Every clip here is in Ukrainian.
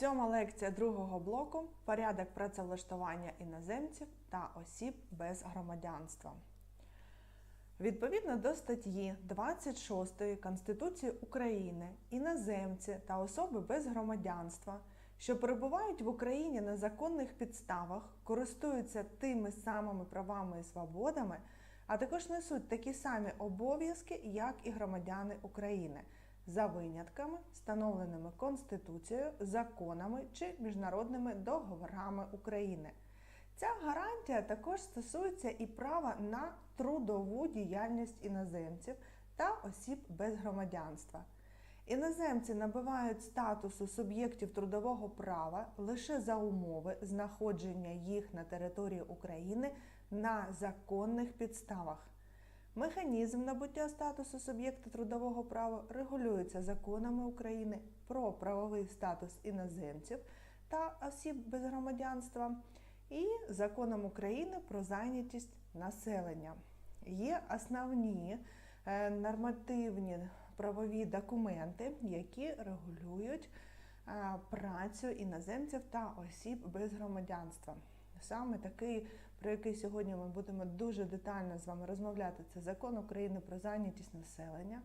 Сьома лекція другого блоку порядок працевлаштування іноземців та осіб без громадянства. Відповідно до статті 26 Конституції України, іноземці та особи без громадянства, що перебувають в Україні на законних підставах, користуються тими самими правами і свободами, а також несуть такі самі обов'язки, як і громадяни України, за винятками, встановленими Конституцією, законами чи міжнародними договорами України. Ця гарантія також стосується і права на трудову діяльність іноземців та осіб без громадянства. Іноземці набувають статусу суб'єктів трудового права лише за умови знаходження їх на території України на законних підставах. Механізм набуття статусу суб'єкта трудового права регулюється законами України про правовий статус іноземців та осіб без громадянства і законом України про зайнятість населення. Є основні е, нормативні правові документи, які регулюють е, працю іноземців та осіб без громадянства. Саме такий, про який сьогодні ми будемо дуже детально з вами розмовляти, це закон України про зайнятість населення.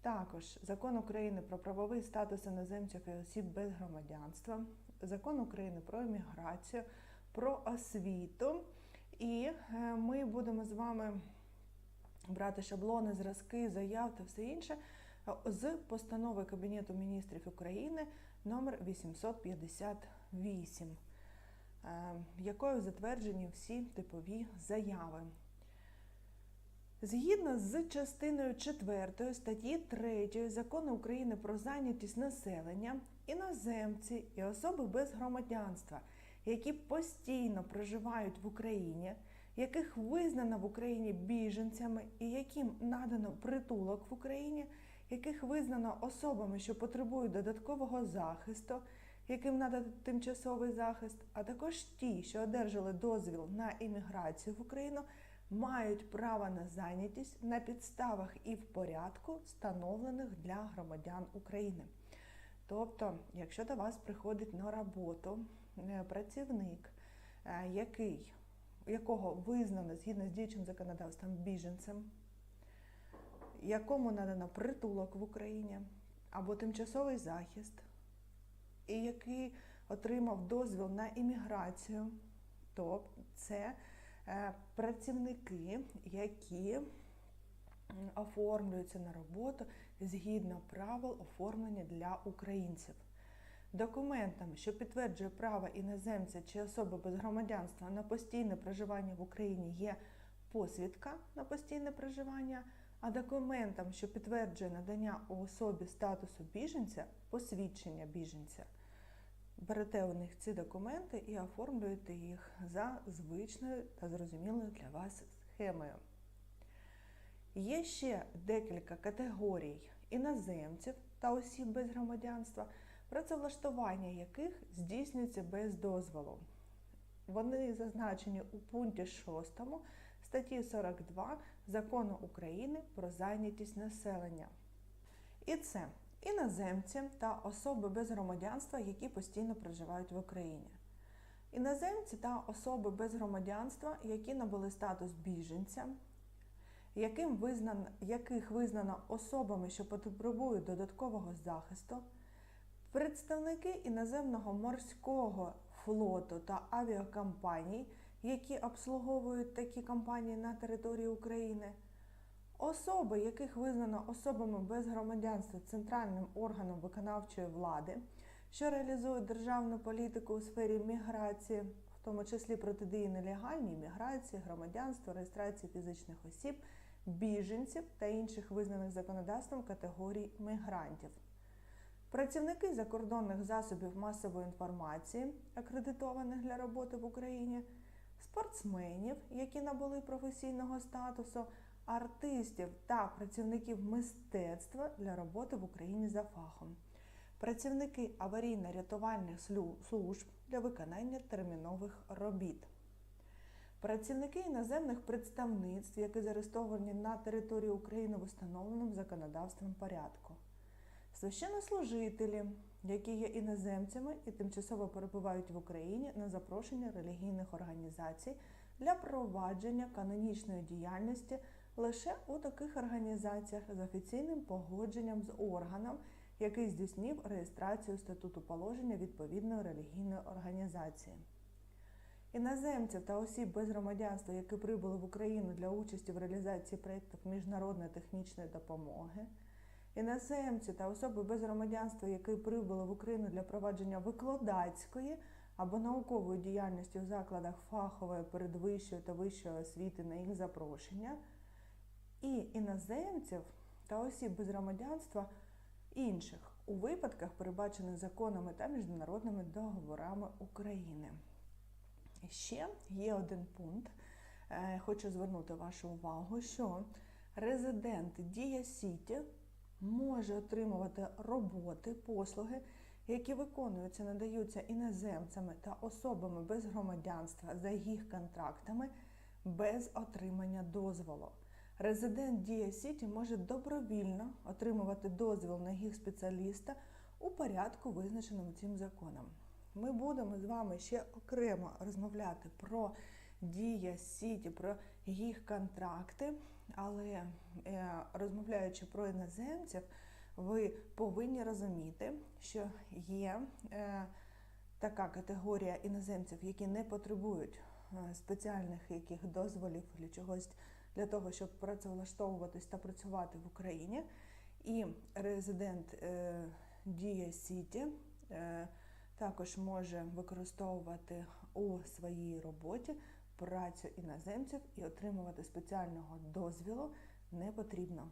Також закон України про правовий статус іноземців і осіб без громадянства, закон України про імміграцію, про освіту. І е, ми будемо з вами брати шаблони, зразки, заяв та все інше з постанови Кабінету міністрів України номер 858, е, якою затверджені всі типові заяви. Згідно з частиною 4 статті 3 Закону України про зайнятість населення, іноземці і особи без громадянства, які постійно проживають в Україні, яких визнано в Україні біженцями і яким надано притулок в Україні, яких визнано особами, що потребують додаткового захисту, яким надано тимчасовий захист, а також ті, що одержали дозвіл на імміграцію в Україну, мають право на зайнятість на підставах і в порядку, встановлених для громадян України. Тобто, якщо до вас приходить на роботу е, працівник, е, який, якого визнано згідно з діючим законодавством біженцем, якому надано притулок в Україні або тимчасовий захист, і який отримав дозвіл на імміграцію, то це е, працівники, які оформлюються на роботу згідно правил оформлення для українців. Документом, що підтверджує право іноземця чи особи без громадянства на постійне проживання в Україні, є посвідка на постійне проживання, а документом, що підтверджує надання у особі статусу біженця, посвідчення біженця. Берете у них ці документи і оформлюєте їх за звичною та зрозумілою для вас схемою. Є ще декілька категорій іноземців та осіб без громадянства, працевлаштування яких здійснюється без дозволу. Вони зазначені у пункті 6 статті 42 Закону України про зайнятість населення. І це іноземці та особи без громадянства, які постійно проживають в Україні. Іноземці та особи без громадянства, які набули статус біженця, яким визнан, яких визнано особами, що потребують додаткового захисту, представники іноземного морського флоту та авіакомпаній, які обслуговують такі компанії на території України, особи, яких визнано особами без громадянства центральним органом виконавчої влади, що реалізують державну політику у сфері міграції, в тому числі протидії нелегальній міграції, громадянства, реєстрації фізичних осіб, біженців та інших визнаних законодавством категорій мігрантів. Працівники закордонних засобів масової інформації, акредитованих для роботи в Україні, спортсменів, які набули професійного статусу, артистів та працівників мистецтва для роботи в Україні за фахом, працівники аварійно-рятувальних служб для виконання термінових робіт. Працівники іноземних представництв, які зареєстровані на території України в установленому законодавством порядку, священнослужителі, які є іноземцями і тимчасово перебувають в Україні на запрошення релігійних організацій для провадження канонічної діяльності лише у таких організаціях з офіційним погодженням з органом, який здійснив реєстрацію статуту положення відповідної релігійної організації. Іноземців та осіб без громадянства, які прибули в Україну для участі в реалізації проєктів міжнародної технічної допомоги, іноземці та особи без громадянства, які прибули в Україну для провадження викладацької або наукової діяльності у закладах фахової, передвищої та вищої освіти на їх запрошення, і іноземців та осіб без громадянства інших у випадках, передбачених законами та міжнародними договорами України. Ще є один пункт. Е, Хочу звернути вашу увагу, що резидент Дія Сіті може отримувати роботи, послуги, які виконуються, надаються іноземцями та особами без громадянства за їх контрактами без отримання дозволу. Резидент Дія Сіті може добровільно отримувати дозвіл на їх спеціаліста у порядку, визначеному цим законом. Ми будемо з вами ще окремо розмовляти про Дія Сіті, про їх контракти, але е, розмовляючи про іноземців, ви повинні розуміти, що є е, така категорія іноземців, які не потребують е, спеціальних яких дозволів для чогось для того, щоб працевлаштовуватись та працювати в Україні. І резидент Дія Сіті. Також може використовувати у своїй роботі працю іноземців і отримувати спеціального дозвілу не потрібно.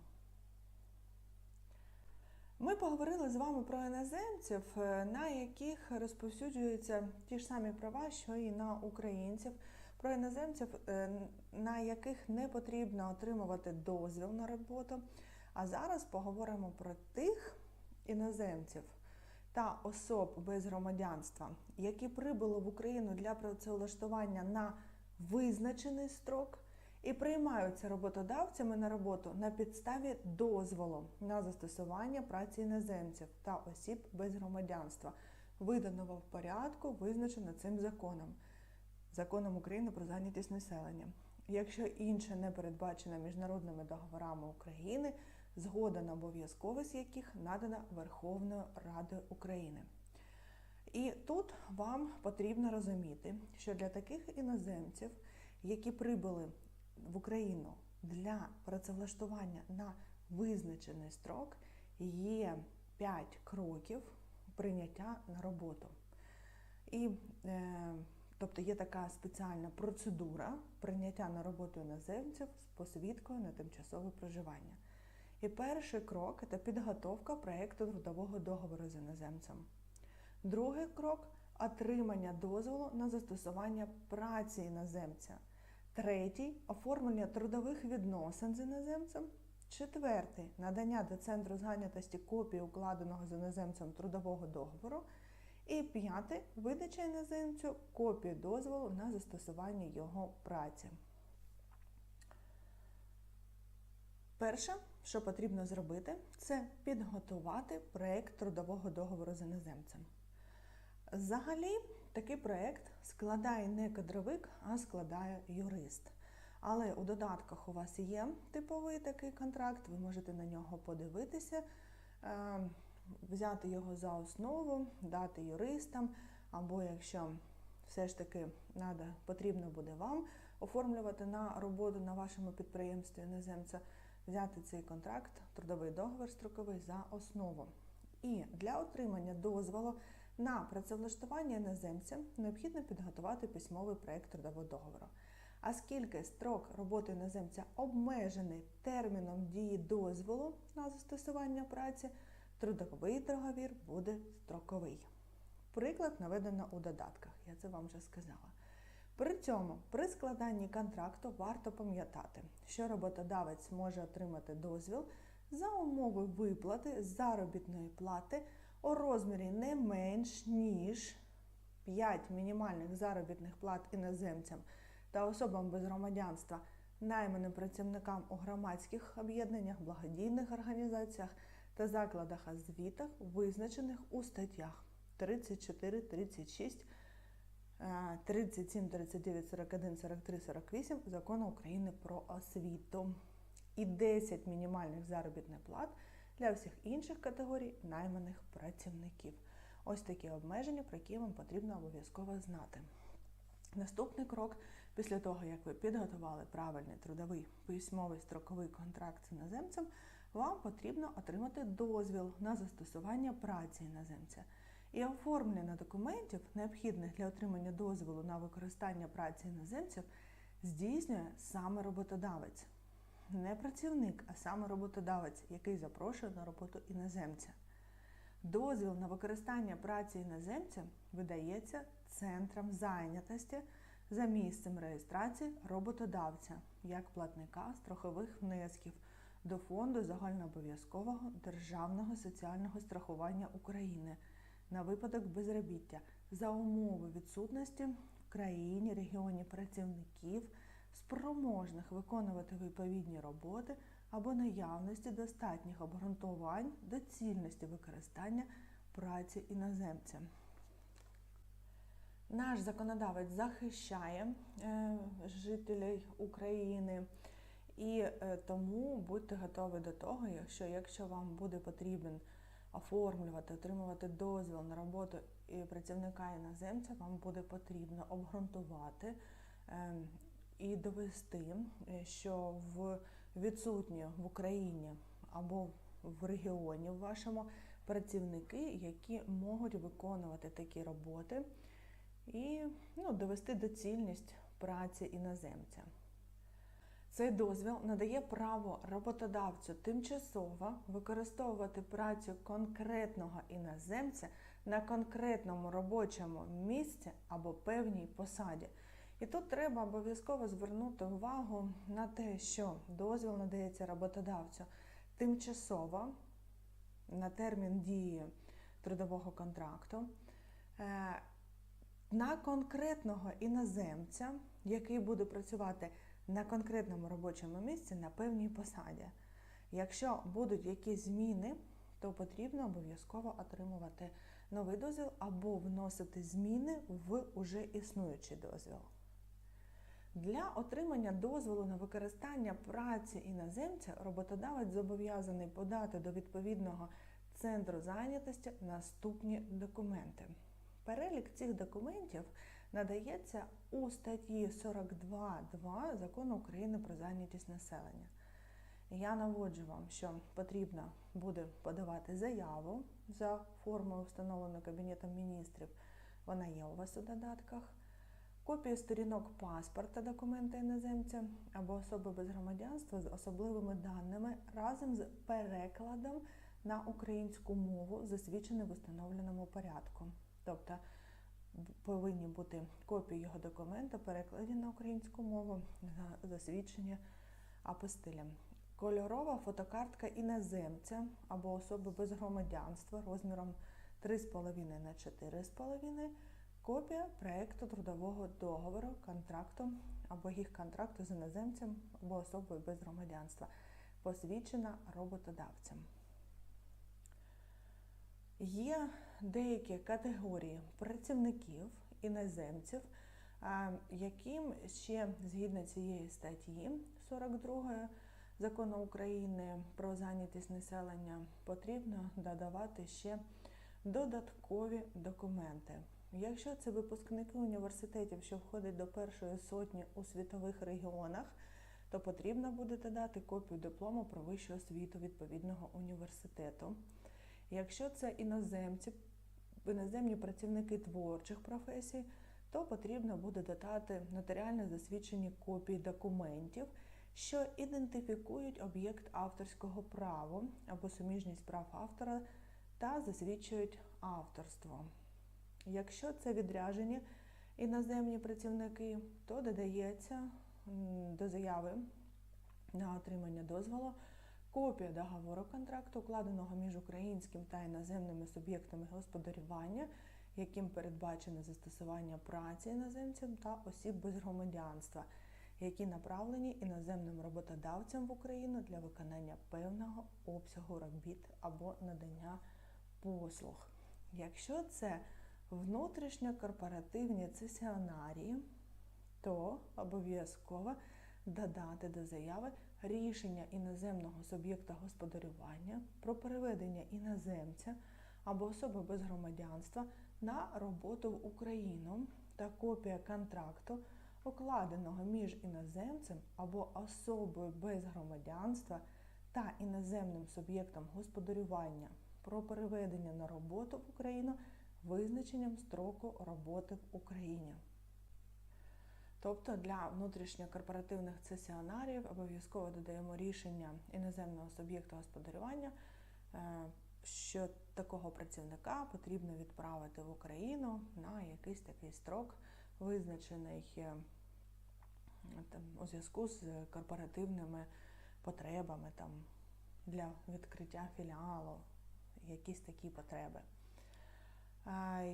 Ми поговорили з вами про іноземців, е, на яких розповсюджуються ті ж самі права, що і на українців. Про іноземців, е, на яких не потрібно отримувати дозвіл на роботу. А зараз поговоримо про тих іноземців та особ без громадянства, які прибули в Україну для працевлаштування на визначений строк і приймаються роботодавцями на роботу на підставі дозволу на застосування праці іноземців та осіб без громадянства, виданого в порядку, визначено цим законом, законом України про зайнятість населення. Якщо інше не передбачено міжнародними договорами України, згода на обов'язковість яких надана Верховною Радою України. І тут вам потрібно розуміти, що для таких іноземців, які прибули в Україну для працевлаштування на визначений строк, є 5 кроків прийняття на роботу. І е, Тобто є така спеціальна процедура прийняття на роботу іноземців з посвідкою на тимчасове проживання. І перший крок це підготовка проєкту трудового договору з іноземцем. Другий крок отримання дозволу на застосування праці іноземця. Третій оформлення трудових відносин з іноземцем. Четвертий надання до центру зайнятості копії укладеного з іноземцем трудового договору. І п'яте видача іноземцю копії дозволу на застосування його праці. Перше, що потрібно зробити, це підготувати проєкт трудового договору з іноземцем. Взагалі, такий проєкт складає не кадровик, а складає юрист. Але у додатках у вас є типовий такий контракт, ви можете на нього подивитися, е, взяти його за основу, дати юристам, або якщо все ж таки надо, потрібно буде вам оформлювати на роботу на вашому підприємстві іноземця, взяти цей контракт, трудовий договір строковий за основу. І для отримання дозволу на працевлаштування іноземця необхідно підготувати письмовий проєкт трудового договору. А оскільки строк роботи іноземця обмежений терміном дії дозволу на застосування праці, трудовий договір буде строковий. Приклад наведено у додатках, я це вам вже сказала. При цьому при складанні контракту варто пам'ятати, що роботодавець може отримати дозвіл за умови виплати заробітної плати у розмірі не менш ніж 5 мінімальних заробітних плат іноземцям та особам без громадянства, найманим працівникам у громадських об'єднаннях, благодійних організаціях та закладах освітах, визначених у статтях 34, 36, е, 37, 39, 41, 43, 48 Закону України про освіту. І 10 мінімальних заробітних плат для всіх інших категорій найманих працівників. Ось такі обмеження, про які вам потрібно обов'язково знати. Наступний крок після того, як ви підготували правильний трудовий письмовий строковий контракт з іноземцем, вам потрібно отримати дозвіл на застосування праці іноземця. І оформлення документів, необхідних для отримання дозволу на використання праці іноземців, здійснює саме роботодавець. Не працівник, а саме роботодавець, який запрошує на роботу іноземця. Дозвіл на використання праці іноземця видається центром зайнятості за місцем реєстрації роботодавця як платника страхових внесків до Фонду загальнообов'язкового державного соціального страхування України на випадок безробіття за умови відсутності в країні регіоні працівників, спроможних виконувати відповідні роботи або наявності достатніх обґрунтувань доцільності використання праці іноземця. Наш законодавець захищає е, жителів України, і е, тому будьте готові до того, що якщо вам буде потрібен оформлювати, отримувати дозвіл на роботу працівника іноземця, вам буде потрібно обґрунтувати е, і довести, що в відсутні в Україні або в регіоні в вашому працівники, які можуть виконувати такі роботи і ну, довести доцільність праці іноземця. Цей дозвіл надає право роботодавцю тимчасово використовувати працю конкретного іноземця на конкретному робочому місці або певній посаді. І тут треба обов'язково звернути увагу на те, що дозвіл надається роботодавцю тимчасово на термін дії трудового контракту е, на конкретного іноземця, який буде працювати на конкретному робочому місці на певній посаді. Якщо будуть якісь зміни, то потрібно обов'язково отримувати новий дозвіл або вносити зміни в уже існуючий дозвіл. Для отримання дозволу на використання праці іноземця роботодавець зобов'язаний подати до відповідного центру зайнятості наступні документи. Перелік цих документів надається у статті 42.2 закону України про зайнятість населення. Я наводжу вам, що потрібно буде подавати заяву за формою, встановленою Кабінетом міністрів. Вона є у вас у додатках. Копії сторінок паспорта документа іноземця або особи без громадянства з особливими даними разом з перекладом на українську мову, засвідчений в установленому порядку. Тобто повинні бути копії його документа, перекладені на українську мову, засвідчення апостилем. Кольорова фотокартка іноземця або особи без громадянства розміром 3,5 на 4,5, копія проєкту трудового договору, контракту або їх контракту з іноземцем або особою без громадянства, посвідчена роботодавцем. Є деякі категорії працівників іноземців, яким ще згідно цієї статті 42 закону України про зайнятість населення потрібно додавати ще додаткові документи. Якщо це випускники університетів, що входять до першої сотні у світових регіонах, то потрібно буде додати копію диплому про вищу освіту відповідного університету. Якщо це іноземці, іноземні працівники творчих професій, то потрібно буде додати нотаріально засвідчені копії документів, що ідентифікують об'єкт авторського права або суміжність прав автора та засвідчують авторство. Якщо це відряжені іноземні працівники, то додається до заяви на отримання дозволу копія договору контракту, укладеного між українським та іноземними суб'єктами господарювання, яким передбачено застосування праці іноземцям та осіб без громадянства, які направлені іноземним роботодавцям в Україну для виконання певного обсягу робіт або надання послуг. Якщо це внутрішньокорпоративні цесіонарії, то обов'язково додати до заяви рішення іноземного суб'єкта господарювання про переведення іноземця або особи без громадянства на роботу в Україну та копія контракту, укладеного між іноземцем або особою без громадянства та іноземним суб'єктом господарювання про переведення на роботу в Україну визначенням строку роботи в Україні. Тобто для внутрішньокорпоративних цесіонарів обов'язково додаємо рішення іноземного суб'єкта господарювання, е, що такого працівника потрібно відправити в Україну на якийсь такий строк, визначений е, у зв'язку з корпоративними потребами там, для відкриття філіалу, якісь такі потреби.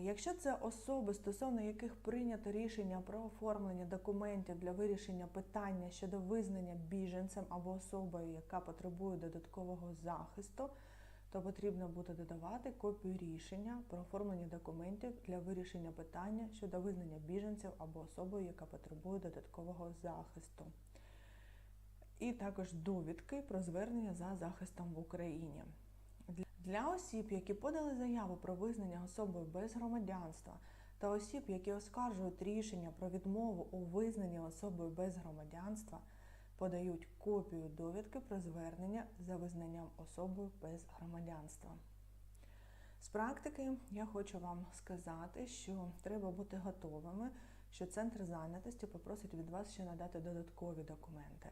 Якщо це особи, стосовно яких прийнято рішення про оформлення документів для вирішення питання щодо визнання біженцем або особою, яка потребує додаткового захисту, то потрібно буде додавати копію рішення про оформлення документів для вирішення питання щодо визнання біженців або особою, яка потребує додаткового захисту. І також довідки про звернення за захистом в Україні. Для осіб, які подали заяву про визнання особою без громадянства, та осіб, які оскаржують рішення про відмову у визнанні особою без громадянства, подають копію довідки про звернення за визнанням особою без громадянства. З практики я хочу вам сказати, що треба бути готовими, що центр зайнятості попросить від вас ще надати додаткові документи,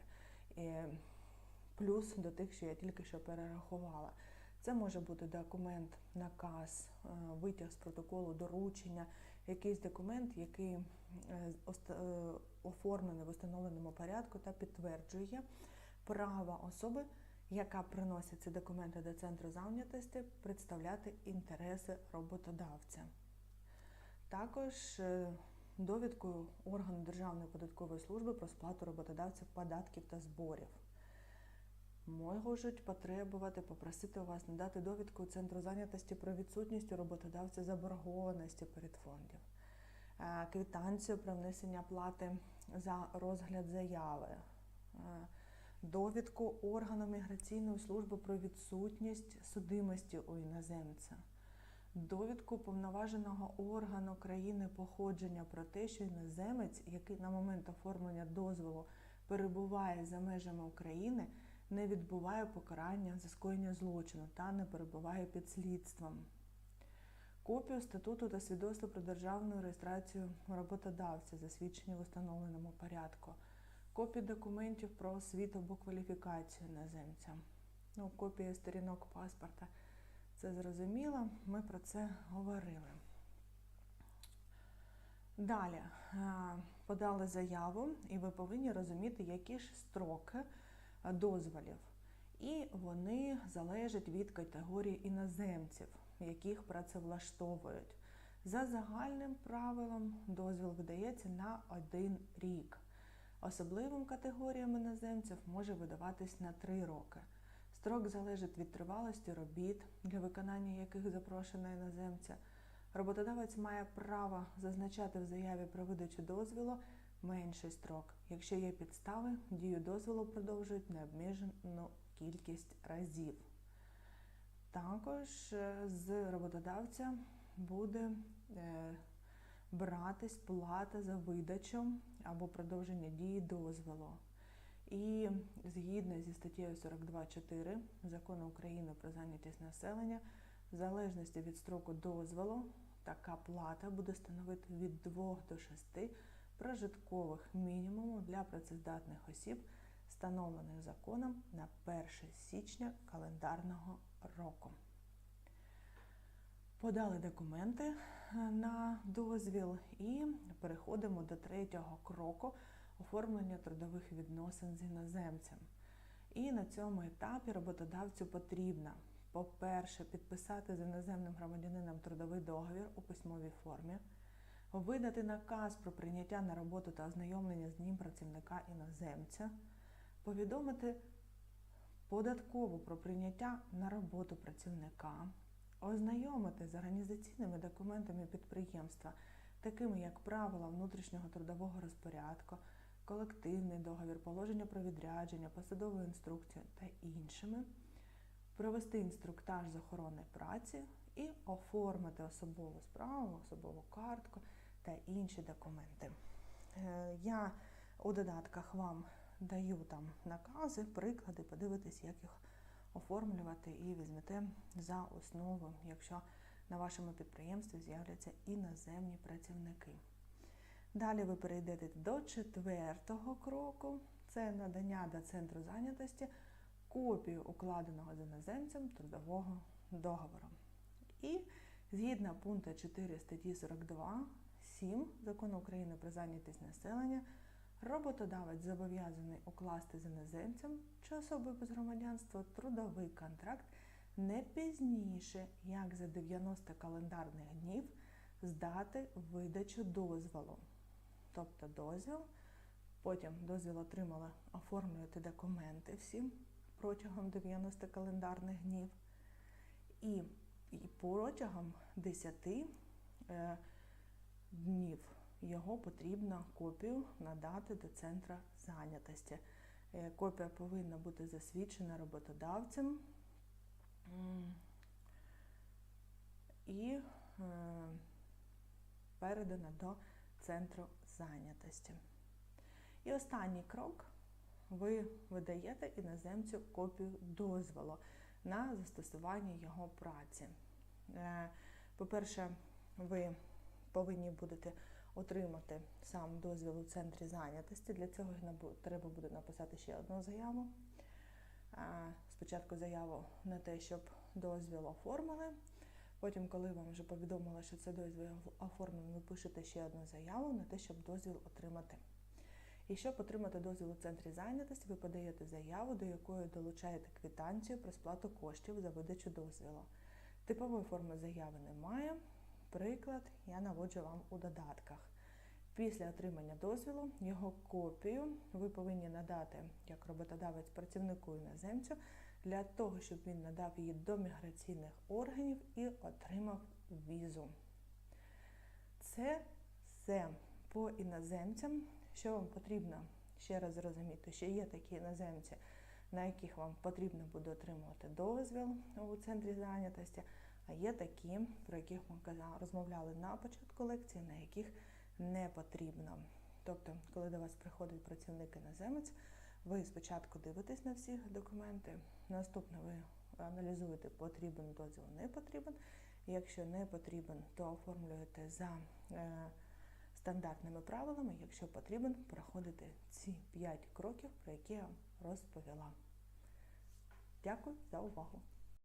плюс до тих, що я тільки що перерахувала. Це може бути документ, наказ, е, витяг з протоколу, доручення, якийсь документ, який е, е, оформлений в установленому порядку та підтверджує право особи, яка приносить ці документи до центру зайнятості, представляти інтереси роботодавця. Також довідкою органу Державної податкової служби про сплату роботодавців податків та зборів можуть потребувати, попросити у вас надати довідку Центру зайнятості про відсутність у роботодавця заборгованості перед фондів, е, квитанцію про внесення плати за розгляд заяви, е, довідку органу міграційної служби про відсутність судимості у іноземця. Довідку повноваженого органу країни походження про те, що іноземець, який на момент оформлення дозволу перебуває за межами України, не відбуває покарання за скоєння злочину та не перебуває під слідством. Копію статуту та свідоцтво про державну реєстрацію роботодавця, засвідчені в установленому порядку, копії документів про освіту або кваліфікацію іноземця. Ну, копія сторінок паспорта. Це зрозуміло, ми про це говорили. Далі подали заяву, і ви повинні розуміти, які ж строки дозволів. І вони залежать від категорії іноземців, яких працевлаштовують. За загальним правилом дозвіл видається на один рік. Особливим категоріям іноземців може видаватись на три роки. Строк залежить від тривалості робіт, для виконання яких запрошено іноземця. Роботодавець має право зазначати в заяві про видачу дозвілу менший строк. Якщо є підстави, дію дозволу продовжують необмежену кількість разів. Також е, з роботодавця буде е, братись плата за видачу або продовження дії дозволу. І згідно зі статтєю 42.4 закону України про зайнятість населення, в залежності від строку дозволу, така плата буде становити від 2 до 6 прожиткових мінімумів для працездатних осіб, встановлених законом на 1 січня календарного року. Подали документи е, на дозвіл і переходимо до третього кроку оформлення трудових відносин з іноземцем. І на цьому етапі роботодавцю потрібно, по-перше, підписати з іноземним громадянином трудовий договір у письмовій формі видати наказ про прийняття на роботу та ознайомлення з ним працівника іноземця, повідомити податкову про прийняття на роботу працівника, ознайомити з організаційними документами підприємства, такими як правила внутрішнього трудового розпорядку, колективний договір, положення про відрядження, посадову інструкцію та іншими, провести інструктаж з охорони праці і оформити особову справу, особову картку та інші документи. Е, Я у додатках вам даю там накази, приклади, подивитись, як їх оформлювати, і візьмете за основу, якщо на вашому підприємстві з'являться іноземні працівники. Далі ви перейдете до четвертого кроку: це надання до центру зайнятості копію укладеного з іноземцем трудового договору. І згідно пункту 4 статті 42 7 закону України про зайнятість населення, роботодавець зобов'язаний укласти з іноземцем чи особою без громадянства трудовий контракт не пізніше, як за 90 календарних днів з дати видачі дозволу. Тобто дозвіл, потім дозвіл отримали, оформлюєте документи всі протягом 90 календарних днів. І, і протягом 10 е, днів його потрібно копію надати до центру зайнятості. Е, Копія повинна бути засвідчена роботодавцем і е, передана до центру зайнятості. І останній крок ви видаєте іноземцю копію дозволу на застосування його праці. Е, По-перше, ви повинні будете отримати сам дозвіл у центрі зайнятості. Для цього треба буде написати ще одну заяву. Спочатку заяву на те, щоб дозвіл оформили. Потім, коли вам вже повідомили, що це дозвіл оформлений, ви пишете ще одну заяву на те, щоб дозвіл отримати. І щоб отримати дозвіл у центрі зайнятості, ви подаєте заяву, до якої долучаєте квитанцію про сплату коштів за видачу дозвілу. Типової форми заяви немає. Приклад я наводжу вам у додатках. Після отримання дозвілу його копію ви повинні надати як роботодавець працівнику іноземцю для того, щоб він надав її до міграційних органів і отримав візу. Це все по іноземцям. Що вам потрібно ще раз зрозуміти, що є такі іноземці, на яких вам потрібно буде отримувати дозвіл у центрі зайнятості, а є такі, про яких ми розмовляли на початку лекції, на яких не потрібно. Тобто, коли до вас приходить працівник іноземець, ви спочатку дивитесь на всі документи, наступне ви аналізуєте, потрібен дозвіл, не потрібен. Якщо не потрібен, то оформлюєте за е, стандартними правилами, якщо потрібен, проходите ці 5 кроків, про які я розповіла. Дякую за увагу!